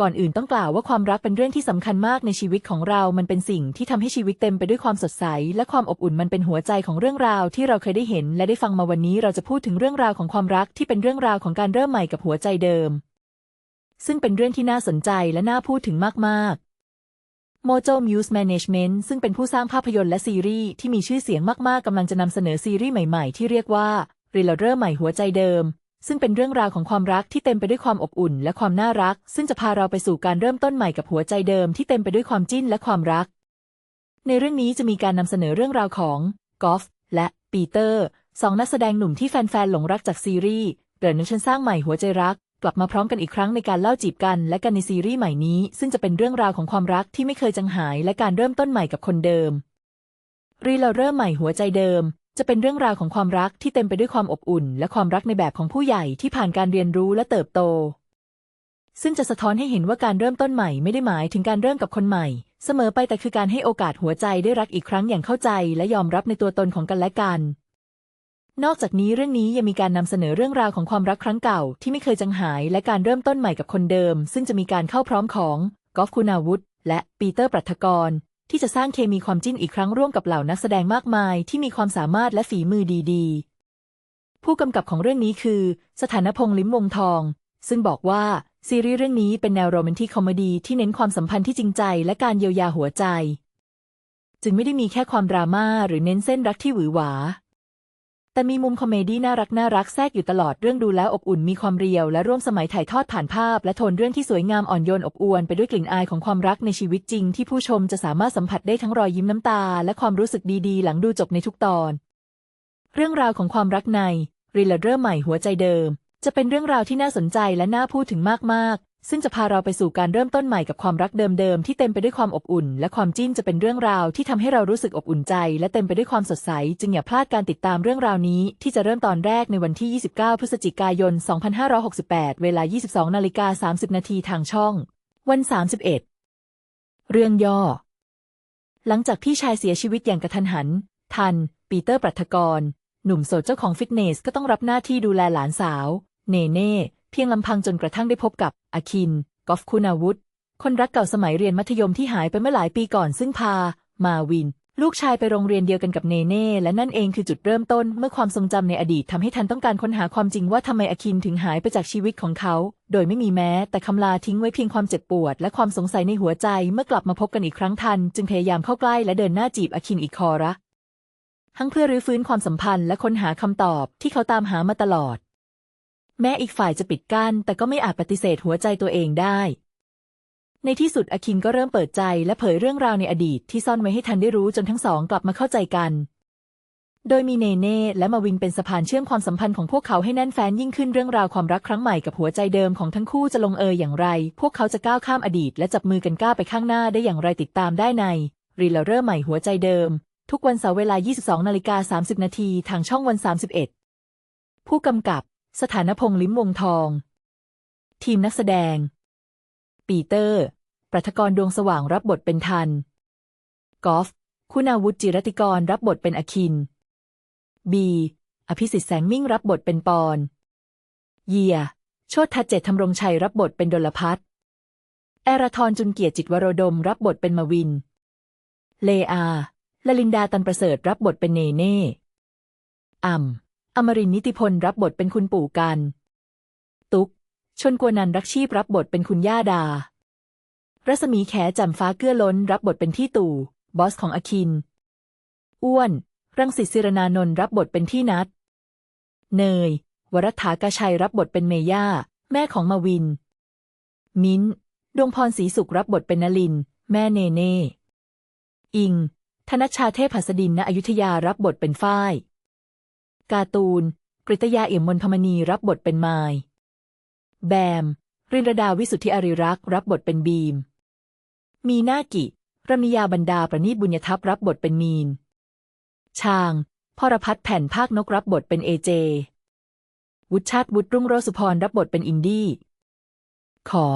ก่อนอื่นต้องกล่าวว่าความรักเป็นเรื่องที่สำคัญมากในชีวิตของเรา มันเป็นสิ่งที่ทำให้ชีวิตเต็มไปด้วยความสดใส และความอบอุ่น มันเป็นหัวใจของเรื่องราวที่เราเคยได้เห็น และได้ฟังมาวันนี้ เราจะพูดถึงเรื่องราวของความรักที่เป็นเรื่องราวของการเริ่มใหม่กับหัวใจเดิม ซึ่งเป็นเรื่องที่น่าสนใจและน่าพูดถึงมากๆ Mojo Muse Management ซึ่งเป็นผู้สร้างภาพยนตร์และซีรีส์ที่มีชื่อเสียงมาก ๆ กำลังจะนำเสนอซีรีส์ใหม่ ๆ ที่เรียกว่า r e l o เริ่มใหม่หัวใจเดิม ซึ่งเป็นเรื่องราวของความรักที่เต็มไปด้วยความอบอุ่นและความน่ารัก ซึ่งจะพาเราไปสู่การเริ่มต้นใหม่กับหัวใจเดิมที่เต็มไปด้วยความจิ้นและความรัก ในเรื่องนี้จะมีการนำเสนอเรื่องราวของกอล์ฟและปีเตอร์สองนักแสดงหนุ่มที่แฟนๆหลงรักจากซีรีส์เดินนึกฉันสร้างใหม่หัวใจรัก กลับมาพร้อมกันอีกครั้งในการเล่าจีบกันและกันในซีรีส์ใหม่นี้ ซึ่งจะเป็นเรื่องราวของความรักที่ไม่เคยจางหายและการเริ่มต้นใหม่กับคนเดิมรีเราเริ่มใหม่หัวใจเดิม จะเป็นเรื่องราวของความรักที่เต็มไปด้วยความอบอุ่น และความรักในแบบของผู้ใหญ่ที่ผ่านการเรียนรู้และเติบโต ซึ่งจะสะท้อนให้เห็นว่าการเริ่มต้นใหม่ไม่ได้หมายถึงการเริ่มกับคนใหม่ เสมอไปแต่คือการให้โอกาสหัวใจได้รักอีกครั้งอย่างเข้าใจ และยอมรับในตัวตนของกันและกัน นอกจากนี้เรื่องนี้ยังมีการนำเสนอเรื่องราวของความรักครั้งเก่า ที่ไม่เคยจางหายและการเริ่มต้นใหม่กับคนเดิม ซึ่งจะมีการเข้าพร้อมของกอล์ฟคุณาวุธและปีเตอร์ปรัฐกร ที่จะสร้างเคมีความจิ้นอีกครั้งร่วมกับเหล่านักแสดงมากมายที่มีความสามารถและฝีมือดีๆ ผู้กำกับของเรื่องนี้คือ สถานพงษ์ลิ้มวงทอง ซึ่งบอกว่าซีรีส์เรื่องนี้เป็นแนวโรแมนติกคอมเมดี้ที่เน้นความสัมพันธ์ที่จริงใจและการเยียวยาหัวใจ จึงไม่ได้มีแค่ความดราม่าหรือเน้นเส้นรักที่หวือหวา แต่มีมุมคอมเมดี้น่ารักน่ารักแทรกอยู่ตลอดเรื่องดูแล้วอบอุ่นมีความเรียวและร่วมสมัยถ่ายทอดผ่านภาพ และโทนเรื่องที่สวยงามอ่อนโยนอบอวลไปด้วยกลิ่นอายของความรักในชีวิตจริง ที่ผู้ชมจะสามารถสัมผัสได้ทั้งรอยยิ้มน้ำตา และความรู้สึกดีๆ หลังดูจบในทุกตอน เรื่องราวของความรักในรีเลเริ่มใหม่หัวใจเดิม จะเป็นเรื่องราวที่น่าสนใจและน่าพูดถึงมากๆ ซึ่งจะพาเราไปสู่การเริ่มต้นใหม่กับความรักเดิมๆ ที่เต็มไปด้วยความอบอุ่น และความจิ้นจะเป็นเรื่องราวที่ทำให้เรารู้สึกอบอุ่นใจ และเต็มไปด้วยความสดใส จึงอย่าพลาดการติดตามเรื่องราวนี้ ที่จะเริ่มตอนแรกในวันที่ 29 พฤศจิกายน 2568 เวลา 22นาฬิกา30 นาทีทางช่อง วัน 31 เรื่องย่อ หลังจากพี่ชายเสียชีวิตอย่างกระทันหัน ทัน ปีเตอร์ปรัฐกร หนุ่มโสดเจ้าของฟิตเนสก็ต้องรับหน้าที่ดูแลหลานสาว เนเน่ เพียงลำพังจนกระทั่งได้พบกับอาคิน กอฟคุณาวุธ คนรักเก่าสมัยเรียนมัธยมที่หายไปเมื่อหลายปีก่อนซึ่งพา มาวิน ลูกชายไปโรงเรียนเดียวกันกับเนเน่และนั่นเองคือจุดเริ่มต้นเมื่อความทรงจำในอดีตทำให้ทันต้องการค้นหาความจริงว่าทำไมอาคินถึงหายไปจากชีวิตของเขา โดยไม่มีแม้ แต่คำลาทิ้งไว้เพียงความเจ็บปวด และความสงสัยในหัวใจเมื่อกลับมาพบกันอีกครั้งทัน จึงพยายามเข้าใกล้และเดินหน้าจีบอาคินอีกคอระทั้งเพื่อรื้อฟื้นความสัมพันธ์และค้นหาคำตอบที่เขาตามหามาตลอด แม้อีกฝ่ายจะปิดกั้นแต่ก็ไม่อาจปฏิเสธหัวใจตัวเองได้ ในที่สุดอคินก็เริ่มเปิดใจและเผยเรื่องราวในอดีตที่ซ่อนไว้ให้ทันได้รู้จนทั้งสองกลับมาเข้าใจกัน โดยมีเนเน่และมาวินเป็นสะพานเชื่อมความสัมพันธ์ของพวกเขาให้แน่นแฟ้นยิ่งขึ้นเรื่องราวความรักครั้งใหม่กับหัวใจเดิมของทั้งคู่จะลงเอยอย่างไร พวกเขาจะก้าวข้ามอดีต และจับมือกันก้าวไปข้างหน้าได้อย่างไรติดตามได้ในรีเลเริ่มใหม่หัวใจเดิม ทุกวันเสาร์เวลา 22นาฬิกา30นาทีทางช่องวัน 31 ผู้กำกับ สถานพงษ์ลิ้มวงทอง ทีมนักแสดง ปีเตอร์ ปรัฐกรดวงสว่างรับบทเป็นทัน กอล์ฟคุณาวุธจิรติกรรับบทเป็นอคิน บี อภิสิทธิ์แสงมิ่งรับบทเป็นปอน เยีย โชติทัศเจตธำรงชัยรับบทเป็นดลพัฒน์แอราทรจุนเกียรติจิตวโรดมรับบทเป็นมาวิน เลอาลลินดาตันประเสริฐรับบทเป็นเนเน่อ่ำ อมรินนิติพลรับบทเป็นคุณปู่กัน ตุ๊ก ชนกวนันรักชีพรับบทเป็นคุณย่าดา รัศมีแขจ่มฟ้าเกื้อล้นรับบทเป็นที่ตู่ บอสของอคิน อ้วน รังสิตศิรนานนท์รับบทเป็นที่นัด เนย วรัฐากาชัยรับบทเป็นเมย่า แม่ของมาวิน มิ้นดวงพรศรีสุขรับบทเป็นนลิน แม่เนเน่ อิง ธนชชาเทพหัสดินณอยุธยารับบทเป็นฝ้าย การ์ตูนกฤตยาเอี่ยมมนทมณีรับบทเป็นไมายแบม รินรดาวิสุทธิอาริรักษ์รับบทเป็นบีม มีนากิรมิยาบรรดาประณีตบุญยทัพรับบทเป็นมีน ชางพรพัฒน์แผ่นภาคนกรับบทเป็นเอเจ วุฒิชาติวุฒิรุ่งโรสุพรรับบทเป็นอินดี้ ขอ